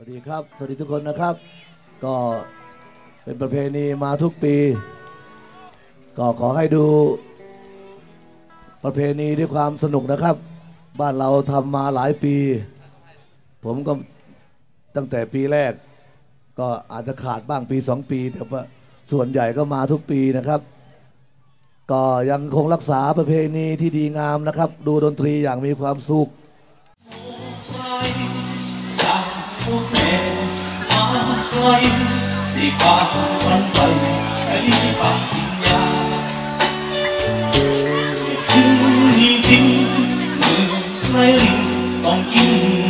วัสดีครับ สวัสดีทุกคนนะครับ ก็เป็นประเพณีมาทุกปี ก็ขอให้ดู ประเพณีด้วยความสนุกนะครับ บ้านเราทำมาหลายปี ผมก็ตั้งแต่ปีแรก ก็อาจจะขาดบ้างปีสองปี แต่ว่าส่วนใหญ่ก็มาทุกปีนะครับ ก็ยังคงรักษาประเพณีที่ดีงามนะครับ ดูดนตรีอย่างมีความสุข ไกลที่ความฝันไปไอ้ปากกินยาถึงนี้จริงมือไม่ริงต้องกิน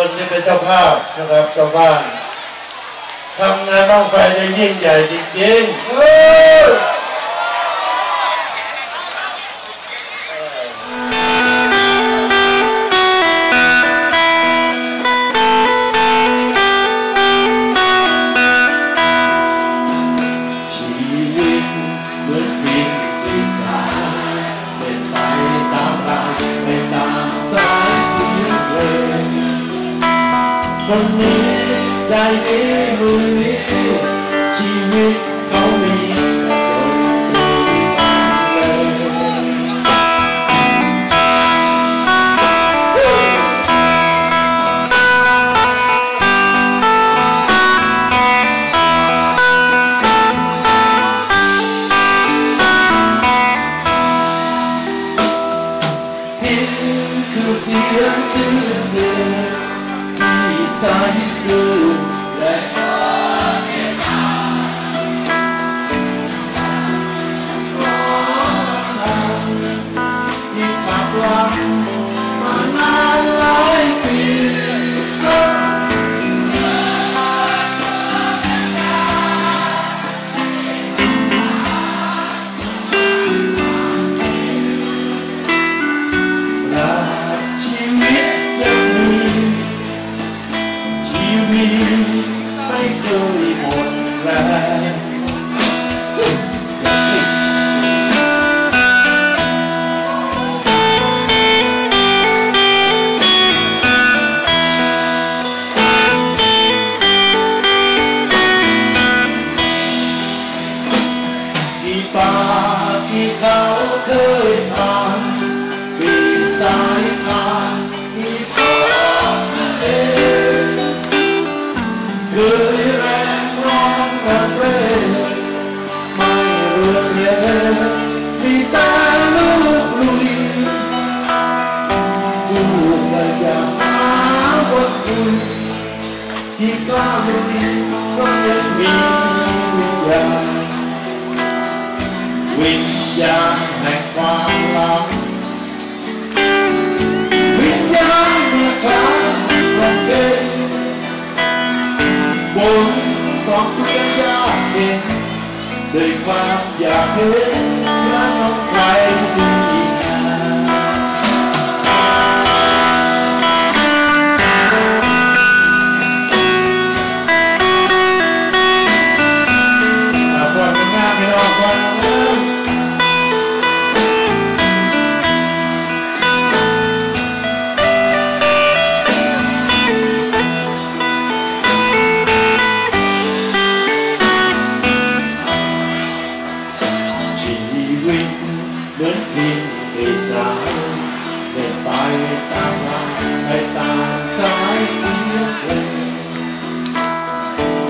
คนที่เป็นเจ้าภาพนะครับเจ้าบ้านทำงานบ้องไฟได้ยิ่งใหญ่จริงๆ မနေ့တိုင်းမနေ့ချီးမွမ်းကောင်း lugar. gian ngày quang lắm Vinh gian việc tháng lòng kê Bốn con quyên gia đình Đời quan gia thế Lá non cay đi.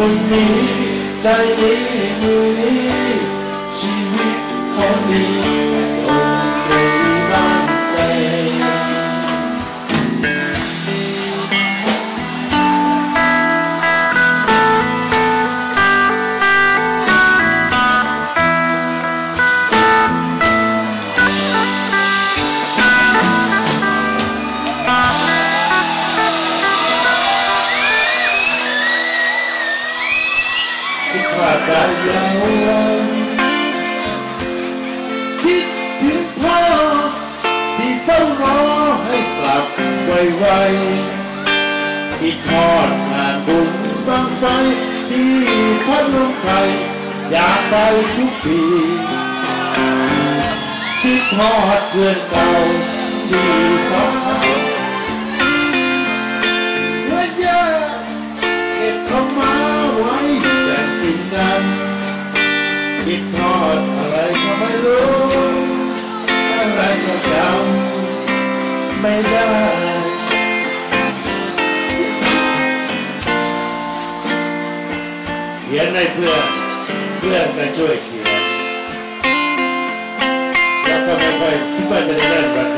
คนนี้ ใจนี้มือนี้ชีวิตคนนี้ วที่ทอดงานบุญบางไฟที่พัดลมไทยอยากไปทุกปีที่ทอดเพื่อนเก่าที่สอง najbyła, byłem na człowieku. Ja to najbardziej, chyba nie remember.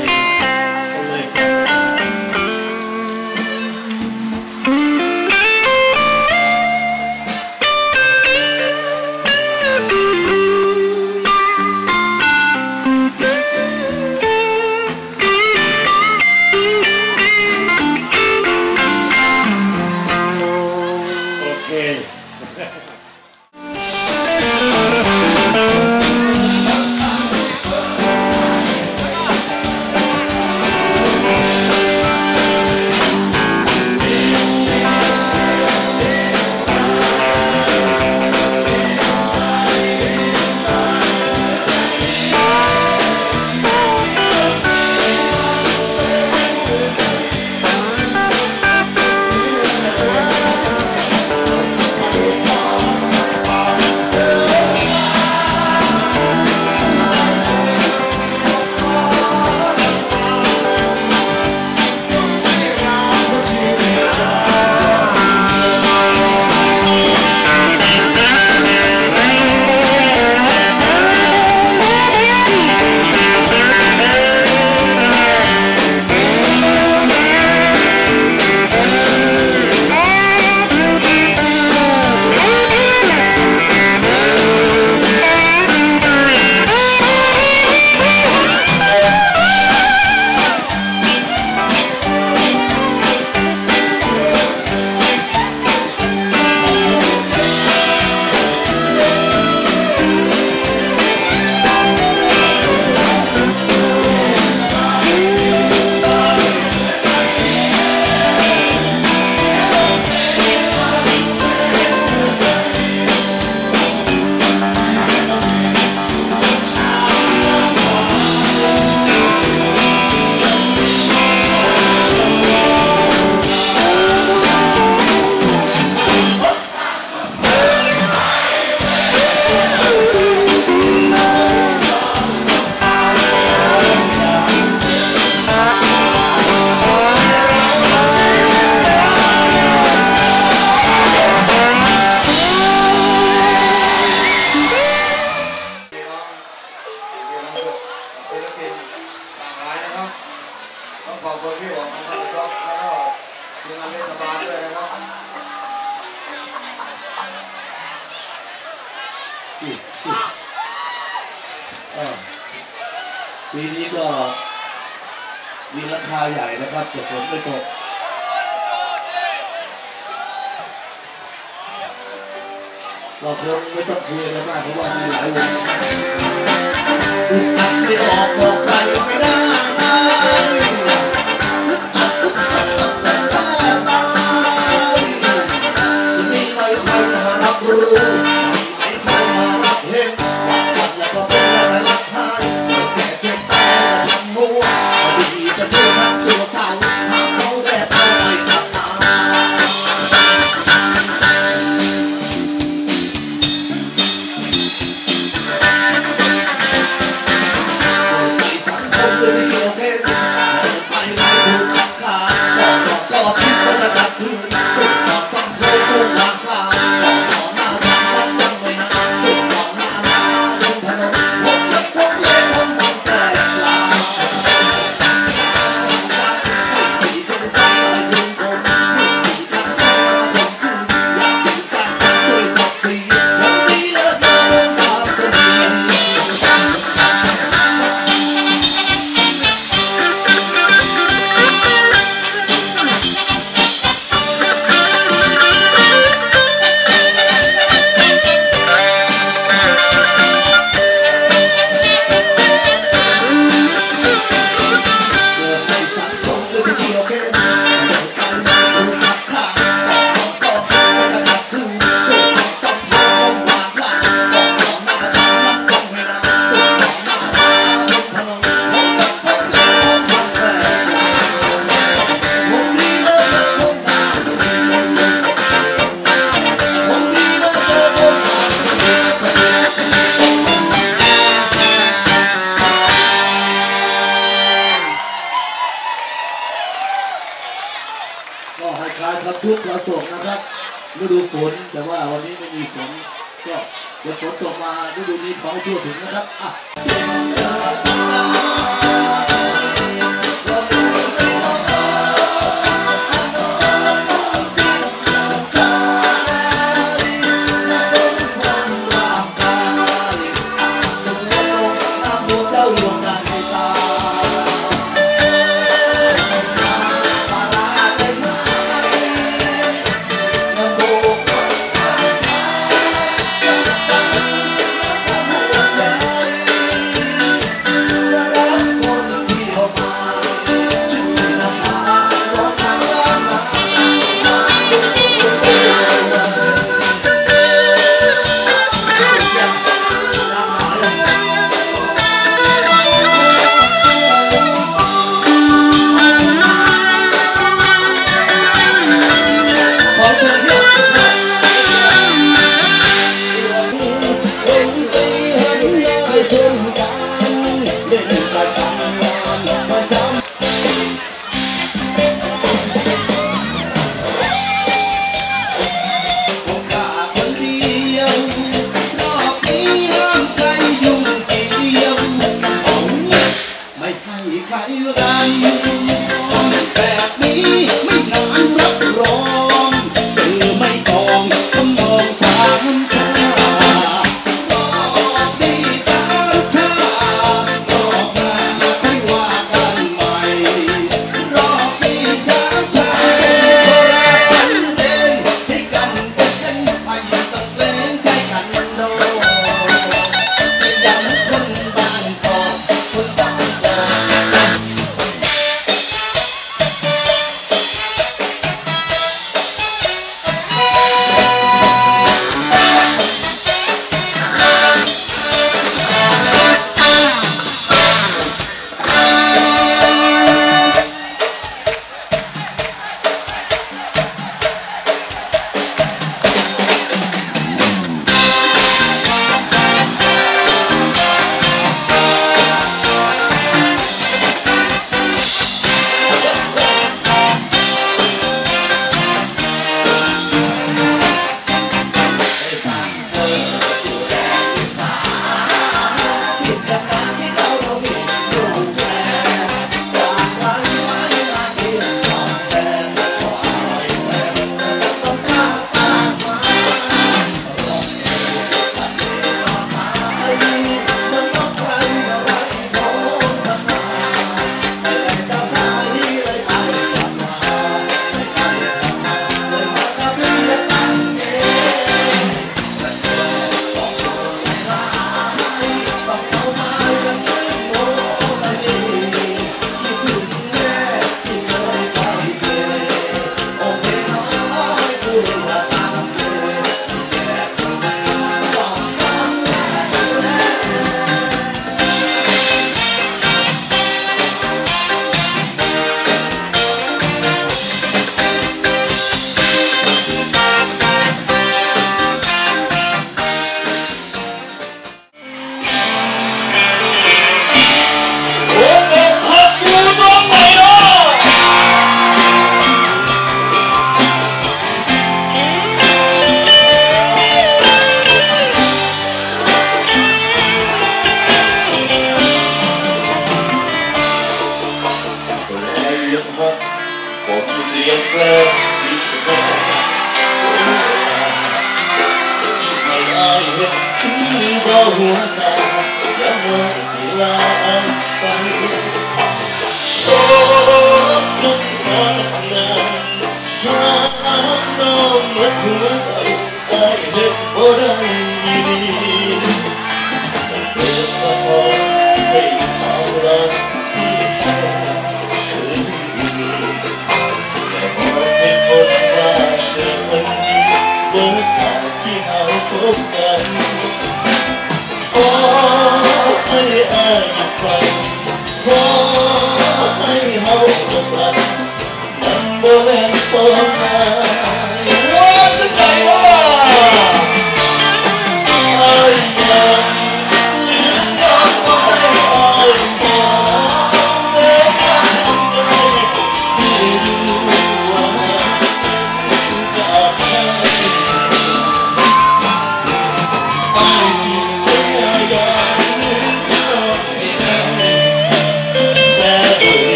คื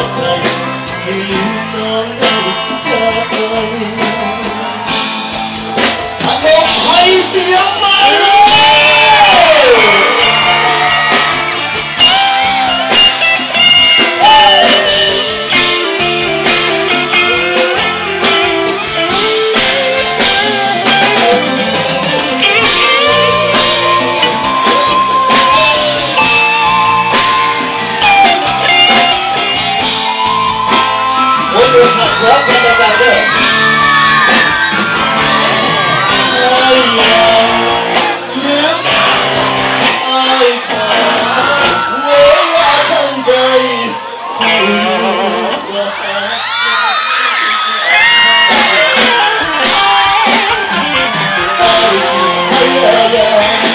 He พย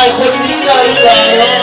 รักผู้ช